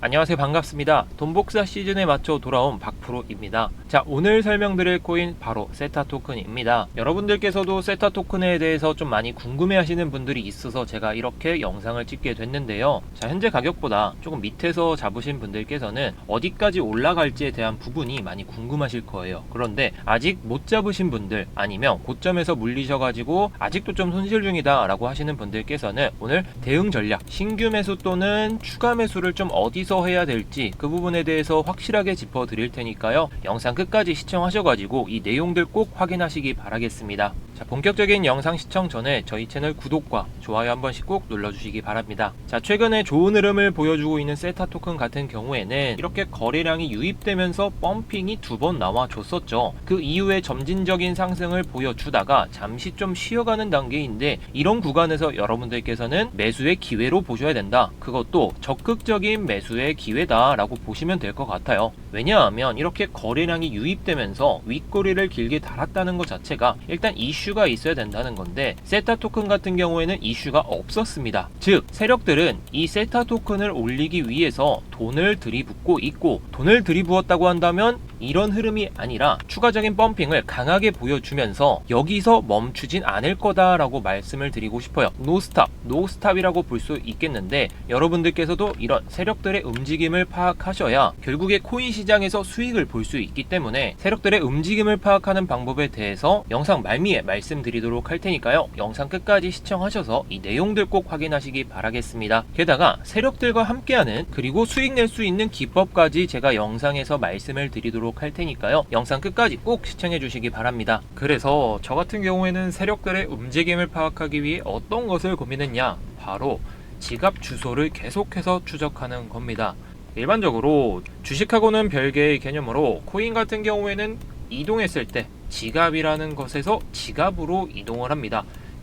안녕하세요. 반갑습니다. 돈복사 시즌에 맞춰 돌아온 박프로입니다. 자 오늘 설명드릴 코인 바로 세타 토큰입니다. 여러분들께서도 세타 토큰에 대해서 좀 많이 궁금해 하시는 분들이 있어서 제가 이렇게 영상을 찍게 됐는데요. 자 현재 가격보다 조금 밑에서 잡으신 분들께서는 어디까지 올라갈지에 대한 부분이 많이 궁금하실 거예요. 그런데 아직 못 잡으신 분들 아니면 고점에서 물리셔 가지고 아직도 좀 손실 중이다 라고 하시는 분들께서는 오늘 대응 전략 신규 매수 또는 추가 매수를 좀 어디서 해야 될지 그 부분에 대해서 확실하게 짚어 드릴 테니까요. 영상 끝까지 시청하셔가지고 이 내용들 꼭 확인하시기 바라겠습니다. 자 본격적인 영상 시청 전에 저희 채널 구독과 좋아요 한 번씩 꼭 눌러주시기 바랍니다. 자 최근에 좋은 흐름을 보여주고 있는 세타 토큰 같은 경우에는 이렇게 거래량이 유입되면서 펌핑이 두 번 나와줬었죠. 그 이후에 점진적인 상승을 보여주다가 잠시 좀 쉬어가는 단계인데 이런 구간에서 여러분들께서는 매수의 기회로 보셔야 된다. 그것도 적극적인 매수 의 기회다라고 보시면 될 것 같아요 왜냐하면 이렇게 거래량이 유입되면서 윗꼬리를 길게 달았다는 것 자체가 일단 이슈가 있어야 된다는 건데 세타 토큰 같은 경우에는 이슈가 없었습니다. 즉 세력들은 이 세타 토큰을 올리기 위해서 돈을 들이붓고 있고 돈을 들이부었다고 한다면 이런 흐름이 아니라 추가적인 펌핑을 강하게 보여주면서 여기서 멈추진 않을 거다라고 말씀을 드리고 싶어요. 노스탑, 노스탑이라고 볼 수 있겠는데 여러분들께서도 이런 세력들의 움직임을 파악하셔야 결국에 코인 시장에서 수익을 볼 수 있기 때문에 세력들의 움직임을 파악하는 방법에 대해서 영상 말미에 말씀드리도록 할 테니까요. 영상 끝까지 시청하셔서 이 내용들 꼭 확인하시기 바라겠습니다. 게다가 세력들과 함께하는 그리고 수익 낼 수 있는 기법까지 제가 영상에서 말씀을 드리도록 할 테니까요. 영상 끝까지 꼭 시청해 주시기 바랍니다. 그래서 저 같은 경우에는 세력들의 움직임을 파악하기 위해 어떤 것을 고민했냐? 바로 지갑 주소를 계속해서 추적하는 겁니다. 일반적으로 주식하고는 별개의 개념으로 코인 같은 경우에는 이동했을 때 지갑이라는 것에서 지갑으로 이동을 합니다.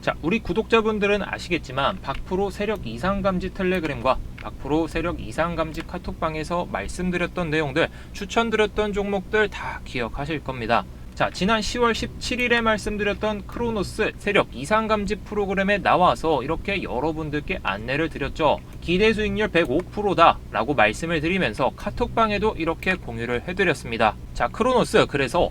자, 우리 구독자분들은 아시겠지만 박프로 세력 이상 감지 텔레그램과 박프로 세력 이상 감지 카톡방에서 말씀드렸던 내용들, 추천드렸던 종목들 다 기억하실 겁니다. 자, 지난 10월 17일에 말씀드렸던 크로노스 세력 이상 감지 프로그램에 나와서 이렇게 여러분들께 안내를 드렸죠. 기대 수익률 105%다 라고 말씀을 드리면서 카톡방에도 이렇게 공유를 해드렸습니다. 자, 크로노스 그래서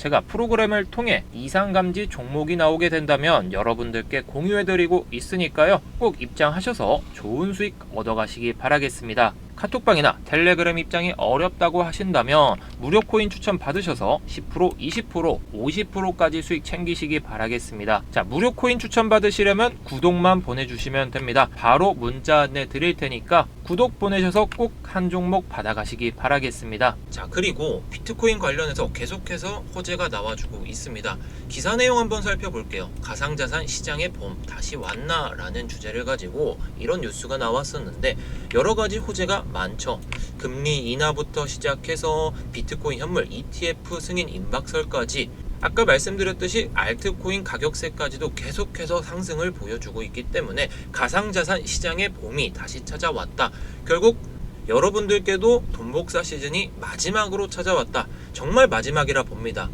제가 프로그램을 통해 이상 감지 종목이 나오게 된다면 여러분들께 공유해드리고 있으니까요. 꼭 입장하셔서 좋은 수익 얻어가시기 바라겠습니다. 카톡방이나 텔레그램 입장이 어렵다고 하신다면 무료 코인 추천 받으셔서 10%, 20%, 50%까지 수익 챙기시기 바라겠습니다. 자, 무료 코인 추천 받으시려면 구독만 보내주시면 됩니다. 바로 문자 안내 드릴 테니까 구독 보내셔서 꼭 한 종목 받아가시기 바라겠습니다. 자, 그리고 비트코인 관련해서 계속해서 호재가 나와주고 있습니다. 기사 내용 한번 살펴볼게요. 가상자산 시장의 봄 다시 왔나 라는 주제를 가지고 이런 뉴스가 나왔었는데 여러 가지 호재가 많죠. 금리 인하부터 시작해서 비트코인 현물 ETF 승인 임박설까지 아까 말씀드렸듯이 알트코인 가격세까지도 계속해서 상승을 보여주고 있기 때문에 가상자산 시장의 봄이 다시 찾아왔다. 결국 여러분들께도 돈복사 시즌이 마지막으로 찾아왔다. 정말 마지막이라 봅니다.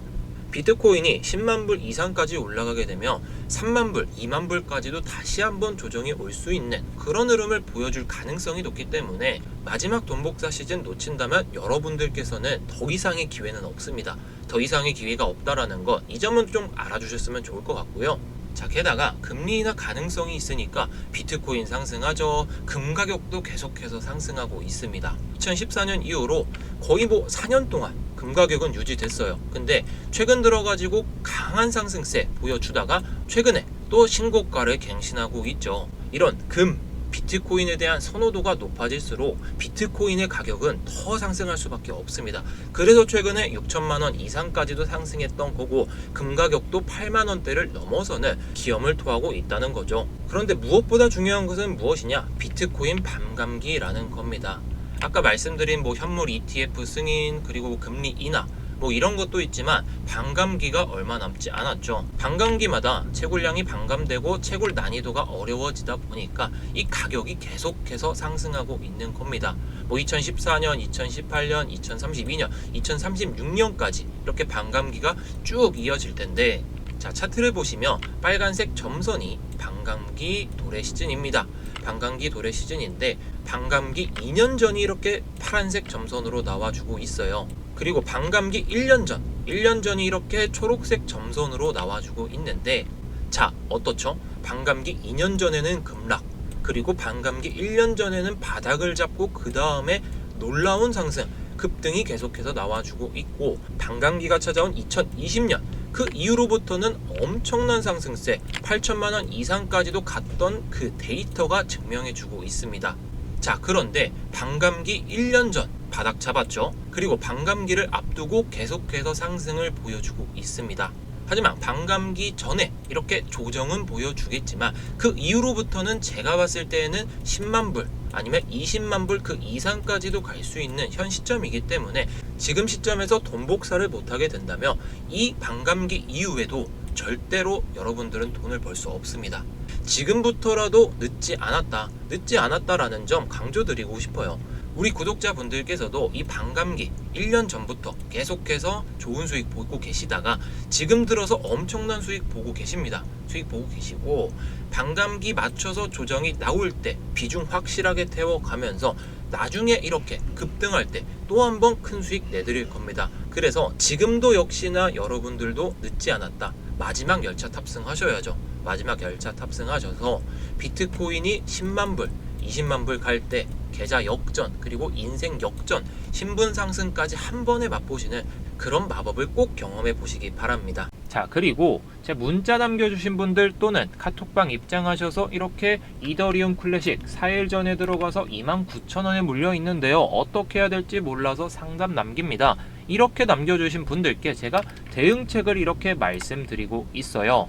비트코인이 10만 불 이상까지 올라가게 되면 3만 불, 2만 불까지도 다시 한번 조정이 올 수 있는 그런 흐름을 보여줄 가능성이 높기 때문에 마지막 돈복사 시즌 놓친다면 여러분들께서는 더 이상의 기회는 없습니다. 더 이상의 기회가 없다라는 것 이 점은 좀 알아주셨으면 좋을 것 같고요. 자, 게다가 금리 인하 가능성이 있으니까 비트코인 상승하죠. 금 가격도 계속해서 상승하고 있습니다. 2014년 이후로 거의 뭐 4년 동안 금 가격은 유지됐어요. 근데 최근 들어가지고 강한 상승세 보여주다가 최근에 또 신고가를 갱신하고 있죠. 이런 금, 비트코인에 대한 선호도가 높아질수록 비트코인의 가격은 더 상승할 수밖에 없습니다. 그래서 최근에 6천만 원 이상까지도 상승했던 거고 금 가격도 8만 원대를 넘어서는 기염을 토하고 있다는 거죠. 그런데 무엇보다 중요한 것은 무엇이냐? 비트코인 밤감기라는 겁니다. 아까 말씀드린 뭐 현물 ETF 승인 그리고 뭐 금리 인하 뭐 이런 것도 있지만 반감기가 얼마 남지 않았죠. 반감기마다 채굴량이 반감되고 채굴 난이도가 어려워지다 보니까 이 가격이 계속해서 상승하고 있는 겁니다. 뭐 2014년, 2018년, 2032년, 2036년까지 이렇게 반감기가 쭉 이어질 텐데 자 차트를 보시면 빨간색 점선이 반감기 도래 시즌입니다. 반감기 도래 시즌인데 반감기 2년 전이 이렇게 파란색 점선으로 나와주고 있어요. 그리고 반감기 1년 전, 1년 전이 이렇게 초록색 점선으로 나와주고 있는데 자 어떻죠? 반감기 2년 전에는 급락 그리고 반감기 1년 전에는 바닥을 잡고 그 다음에 놀라운 상승 급등이 계속해서 나와주고 있고 반감기가 찾아온 2020년 그 이후로부터는 엄청난 상승세 8천만 원 이상까지도 갔던 그 데이터가 증명해주고 있습니다. 자 그런데 반감기 1년 전 바닥 잡았죠. 그리고 반감기를 앞두고 계속해서 상승을 보여주고 있습니다. 하지만 반감기 전에 이렇게 조정은 보여주겠지만 그 이후로부터는 제가 봤을 때에는 10만 불 아니면 20만 불 그 이상까지도 갈 수 있는 현 시점이기 때문에 지금 시점에서 돈 복사를 못하게 된다면 이 반감기 이후에도 절대로 여러분들은 돈을 벌 수 없습니다. 지금부터라도 늦지 않았다. 늦지 않았다라는 점 강조드리고 싶어요. 우리 구독자분들께서도 이 반감기 1년 전부터 계속해서 좋은 수익 보고 계시다가 지금 들어서 엄청난 수익 보고 계십니다. 수익 보고 계시고 반감기 맞춰서 조정이 나올 때 비중 확실하게 태워가면서 나중에 이렇게 급등할 때 또 한 번 큰 수익 내드릴 겁니다. 그래서 지금도 역시나 여러분들도 늦지 않았다. 마지막 열차 탑승하셔야죠. 마지막 열차 탑승하셔서 비트코인이 10만 불, 20만 불 갈 때 계좌 역전 그리고 인생 역전 신분 상승까지 한 번에 맛보시는 그런 마법을 꼭 경험해 보시기 바랍니다. 자 그리고 제 문자 남겨주신 분들 또는 카톡방 입장하셔서 이렇게 이더리움 클래식 4일 전에 들어가서 29,000원에 물려 있는데요. 어떻게 해야 될지 몰라서 상담 남깁니다. 이렇게 남겨주신 분들께 제가 대응책을 이렇게 말씀드리고 있어요.